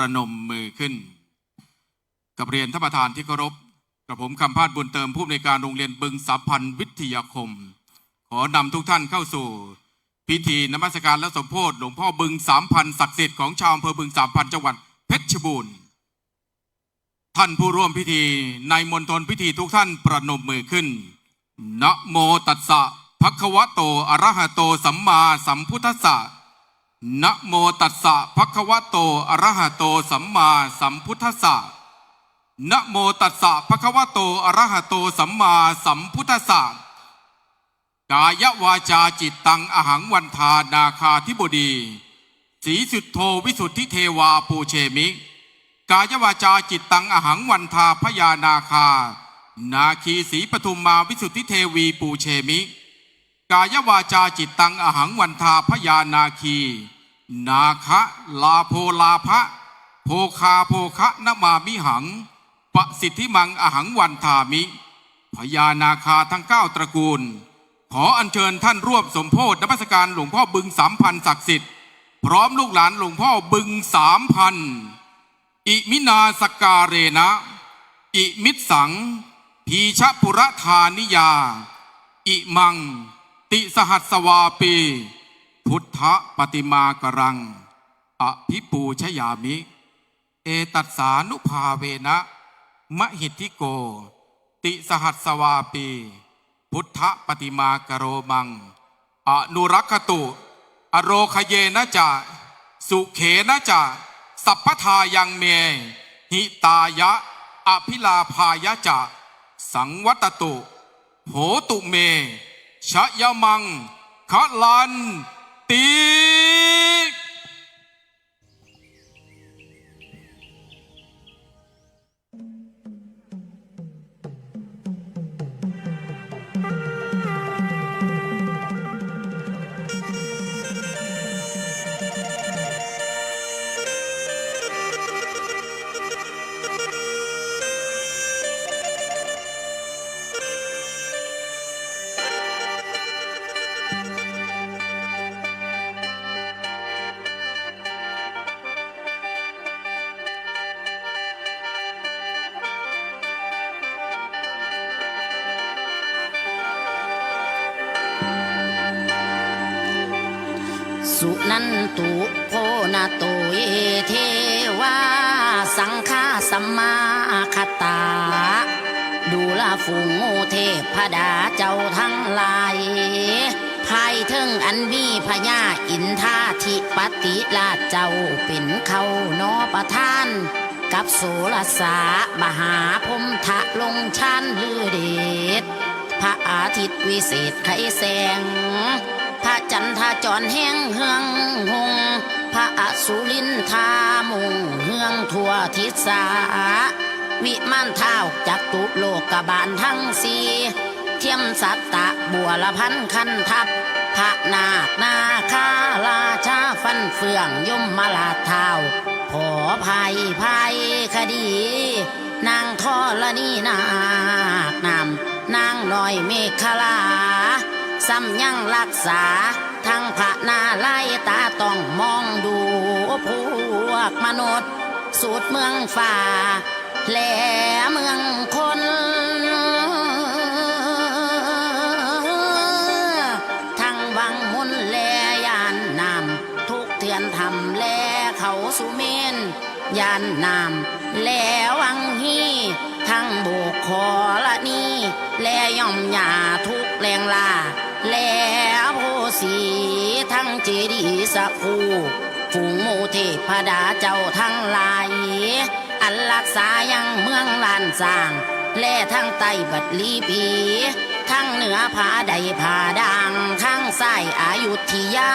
ประนมมือขึ้น กับเรียนท่านประธานที่เคารพกับผมคำพาดบุญเติมผู้อำนวยการโรงเรียนบึงสามพันธ์วิทยาคม ขอนำทุกท่านเข้าสู่ พิธีนมัสการและสมโพธิหลวงพ่อบึงสามพันศักดิ์สิทธิ์ของชาวอำเภอบึงสามพันจังหวัดเพชรบูรณ์ท่านผู้ร่วมพิธีในมณฑลพิธีทุกท่านประนมมือขึ้น นะโมตัสสะภะคะวะโต อะระหะโต สัมมาสัมพุทธัสสะ นะโมตัสสะภะคะวะโตอะระหะโตสัมมาสัมพุทธัสสะนะโมตัสสะภะคะวะโตอะระหะโตสัมมาสัมพุทธัสสะกายวาจาจิตตังอหังวันทานาคาธิบดีสีสุดโทวิสุทธิเทวาปูเชมิ กายวาจาจิตตังอหังวันทาพยานาคา นาคีสีปทุมมาวิสุทธิเทวีปูเชมิ กายวาจาจิตตังอหังวันทาพยานาคี นาคะลาโพลาภะโพคาโพคะนมามิหังปสิทธิมังอหังวันทามิพญานาคาทั้งเก้าตระกูล ขออัญเชิญท่านร่วมสมโพธินมัสการหลวงพ่อบึงสามพันศักดิ์สิทธิ์พร้อมลูกหลานหลวงพ่อบึงสามพันอิมินาสการเรนะ อิมิตสัง พีชะปุระธานิยา อิมัง ติสหัสวาปี พุทธปฏิมากรัง อภิปูชยามิ เอตัสสานุภาเวนะมหิทธิโก ติสหัสวาปี พุทธปฏิมากโรมัง อนุรักขตุ อโรคเยนะจะสุเขนะจะสัพพทายังเม หิตายะ อภิลาภายะจะ สังวัตตุ โหตุเม ชะยมังคะลันตี นันตุโพนาโตเยเทวาสังฆาสัมมาคตา ดูแลฝูงงูเทพดาเจ้าทั้งหลายภายทิงอันมีพญาอินทาธิปติลาเจ้าเป็นเขานอประทาน กับโสรสามหาพมทะลงชันลือเดชพระอาทิตย์วิเศษไขแสง พระจันทาจรแห้งเฮืองหงพระอสุรินทามุงเฮืองทั่วทิศาวิมานเท้าจักตุโลกบาลทั้งสีเทียมสัตตะบัวละพันคันทับพระนาคนาคาราชาฟันเฟืองยมมาลาเท้าขอภัยภัยคดี นางทอละนีนาคนำนางน้อยเมฆลา ซ้ำยังรักษา ทั้งพระนาไล่ตาต้องมองดูพวกมนุษย์ สูตรเมืองฝ่า แหลเมืองคนทั้งวังมุนแลยานนำทุกเถือนทำแลเขาสุเมนยานนำแลวังฮีทั้งโบกคอละนี่แลย่อมหยาทุกแรงลา แลโพสีทั้งเจดีสะคูฝูงมูเทพดาเจ้าทั้งหลาย อันรักษายังเมืองลานสร้าง แล่ทั้งใต้บัดลีปีทั้งเหนือผาใดผาดังทั้งใส่อายุทยา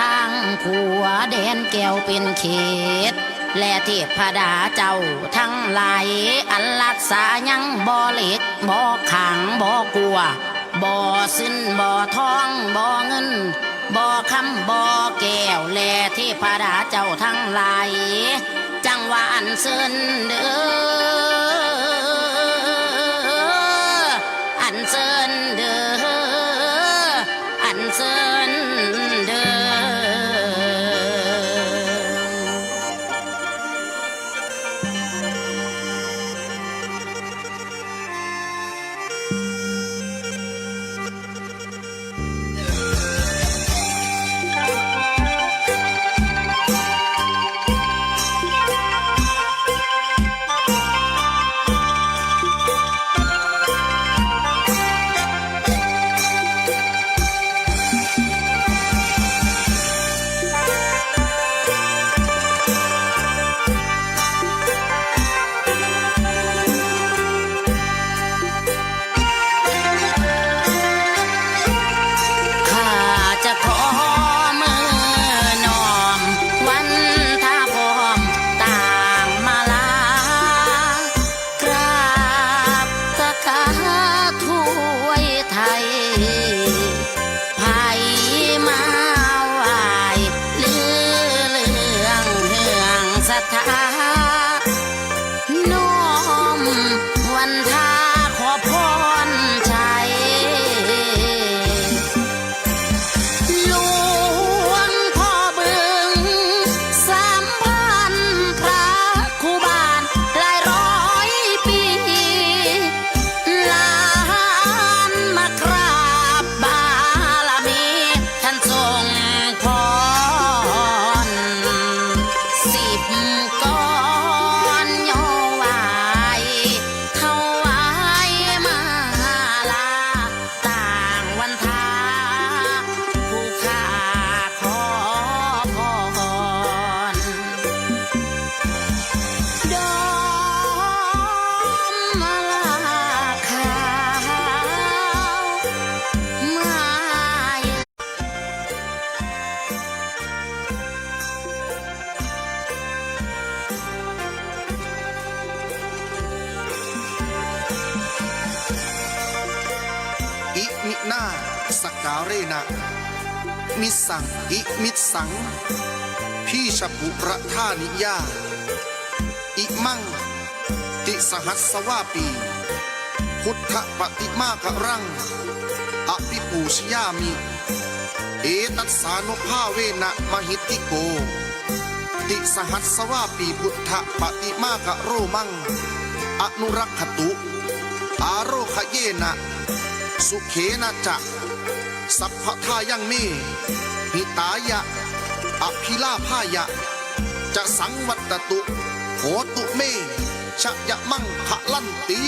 ทั้งขัวแดนแก้วเป็นเขต และเทพดาเจ้าทั้งหลาย อันรักษายังบ่เหล็กบ่ขังบ่กลัว บ่อสิ้นบ่อทองบ่อเงินบ่อคำบ่อแก้วแลที่พดาเจ้าทั้งหลายจังหวะอันเสินเด้อ นาสกาเรนะมิสังอิมิสัง พี่ชปุระธานิยา อิมังติสหัสสวาปี พุทธปฏิมาครัง อภิปูชยามิ เอตัสานุภาเวนะมหิติโก ติสหัสสวาปีพุทธปฏิมาคโรมัง อนุรักขตุ อาโรคเยนะ สุเขนะจะสัพพทายังเมหิตายะ อภิลาภายะ จะสังวัตตุโหตุเมชะยะมั่งพะลันตี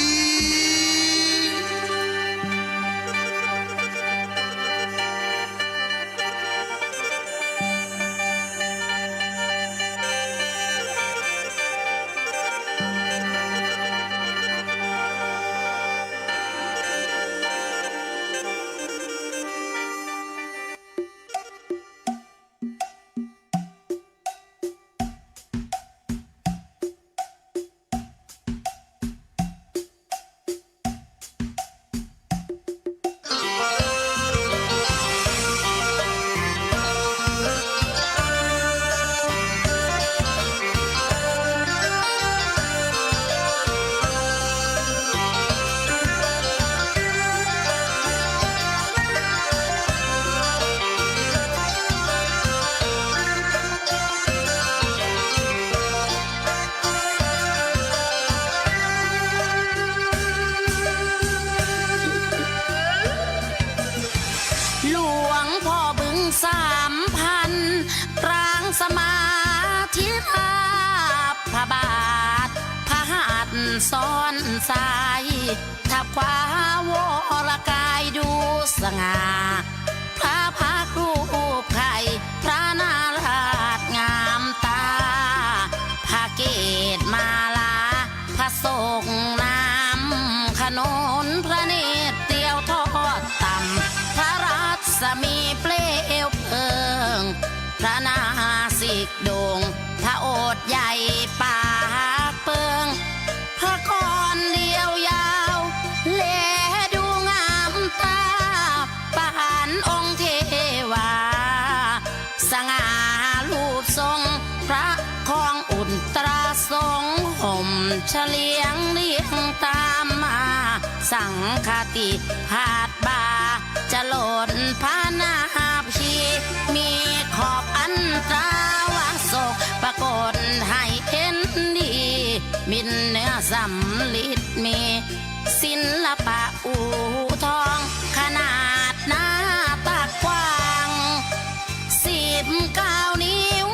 ซ้อนสายทับขวาวรกายดูสง่าพระพักรูปไข่พระนาราชงามตาพระเกตมาลาพระศกน้ำขนนพระเนตรเตียวทอดต่ำพระรัศมีเปลวเพลิง พระนาสิกโดงพระโอษใหญ่ปากเปิง เฉลียงเลียงตามมา สังคติหาดบา จะหล่นพานาพีมีขอบอันตราวาโศกปรากฏให้เห็นดี มินเนื้อสำลิดมี ศิลปะอูทองขนาดหน้าตากว้างสิบเก้านิ้ว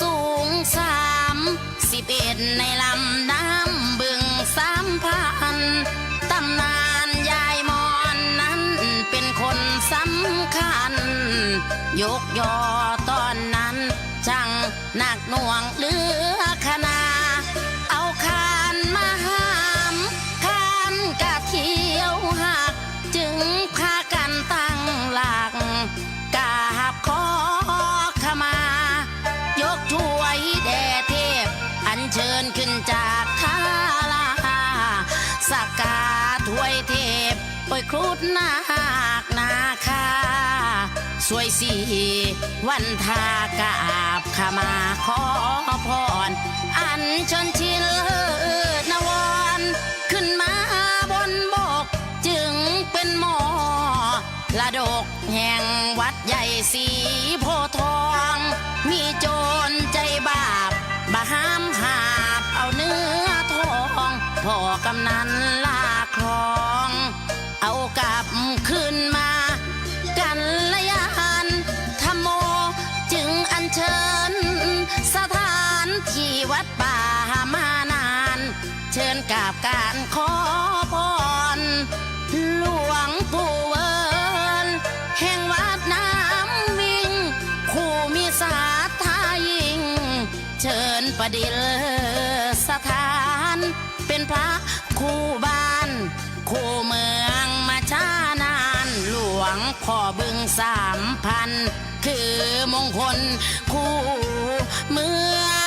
สูงสามสิบเอ็ดในลำำคัญยกยอตอนนั้น ช่างหนักหน่วงเหลือขนาเอาคานมาห้ามคานกะเที่ยวหัก จึงพากันตั้งหลักกราบขอขมา ยกถ้วยแด่เทพ อัญเชิญขึ้นจากคาลาสักกาถ้วยเทพปอยครุฑนาค สวยสีวันทากราบขมาขอพร อันเชิญชิลนวร ขึ้นมาบนบก จึงเป็นหมอละดกแห่งวัดใหญ่สีโพทอง มีโจรใจบาปบาห้ามหาบเอาเนื้อทองพ่อกำนัน คู่บ้าน คู่เมืองมาช้านาน หลวงพ่อบึงสามพัน คือมงคล คู่เมือง